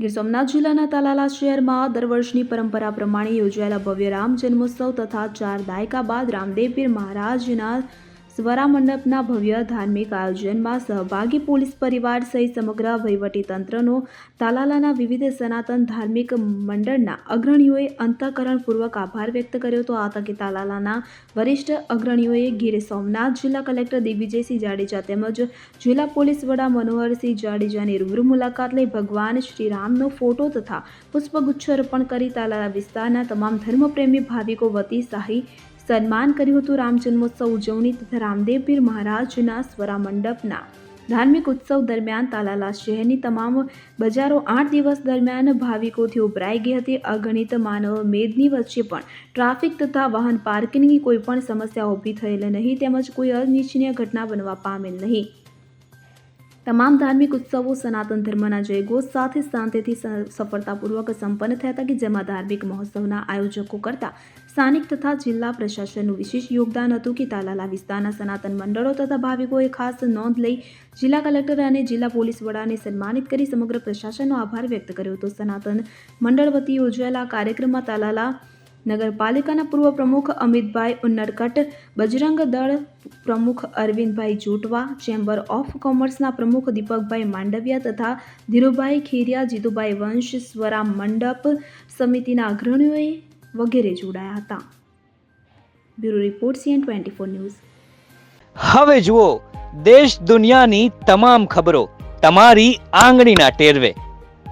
ગીર સોમનાથ જિલ્લાના તાલાલા શહેરમાં દર વર્ષની પરંપરા પ્રમાણે યોજાયેલા ભવ્ય રામ જન્મોત્સવ તથા ચાર દાયકા બાદ રામદેવ પીર મહારાજના સ્વરા મંડપના ભવ્ય ધાર્મિક આયોજનમાં સહભાગી પોલીસ પરિવાર સહિત સમગ્ર વહીવટી તંત્રનો તાલાલાના વિવિધ સનાતન ધાર્મિક મંડળના અગ્રણીઓએ અંતઃકરણપૂર્વક આભાર વ્યક્ત કર્યો હતો. આ તકે તાલાલાના વરિષ્ઠ અગ્રણીઓએ ગીર સોમનાથ જિલ્લા કલેક્ટર દિગ્વિજયસિંહ જાડેજા તેમજ જિલ્લા પોલીસ વડા મનોહરસિંહ જાડેજાની રૂબરૂ મુલાકાત લઈ ભગવાન શ્રી રામનો ફોટો તથા પુષ્પગુચ્છ અર્પણ કરી તાલાલા વિસ્તારના તમામ ધર્મપ્રેમી ભાવિકો વતી શાહી સન્માન કર્યું હતું રામ જન્મોત્સવ ઉજવણી તથા રામદેવપીર મહારાજના સ્વરા મંડપના ધાર્મિક ઉત્સવ દરમિયાન તાલાલા શહેરની તમામ બજારો આઠ દિવસ દરમિયાન ભાવિકોથી ઉભરાઈ ગઈ હતી. અગણિત માનવ મેદની વચ્ચે પણ ટ્રાફિક તથા વાહન પાર્કિંગની કોઈ પણ સમસ્યા ઊભી થયેલ નહીં, તેમજ કોઈ અનિચ્છનીય ઘટના બનવા પામેલ નહીં. તમામ ધાર્મિક ઉત્સવો સનાતન ધર્મના જયઘોષ સાથે શાંતિથી સફળતાપૂર્વક સંપન્ન થયા હતા કે જેમાં ધાર્મિક મહોત્સવના આયોજકો કરતા સ્થાનિક તથા જિલ્લા પ્રશાસનનું વિશેષ યોગદાન હતું કે તાલાલા વિસ્તારના સનાતન મંડળો તથા ભાવિકોએ ખાસ નોંધ લઈ જિલ્લા કલેક્ટર અને જિલ્લા પોલીસ વડાને સન્માનિત કરી સમગ્ર પ્રશાસનનો આભાર વ્યક્ત કર્યો હતો. સનાતન મંડળ વતી યોજાયેલા કાર્યક્રમમાં તાલાલા નગરપાલિકાના પૂર્વ પ્રમુખ અમિતભાઈ ઉન્નરકટ, બજરંગ દળ પ્રમુખ અરવિંદભાઈ જોટવા, ચેમ્બર ઓફ કોમર્સના પ્રમુખ દીપકભાઈ માંડવિયા તથા ધીરુભાઈ ખેરિયા, જીતુભાઈ વંશ સ્વરા મંડપ સમિતિના અગ્રણીઓએ વગેરે જોડાયા હતા. Bureau report CN twenty four news. હવે જુઓ, દેશ દુનિયાની તમામ ખબરો તમારી આંગળીના ટેરવે.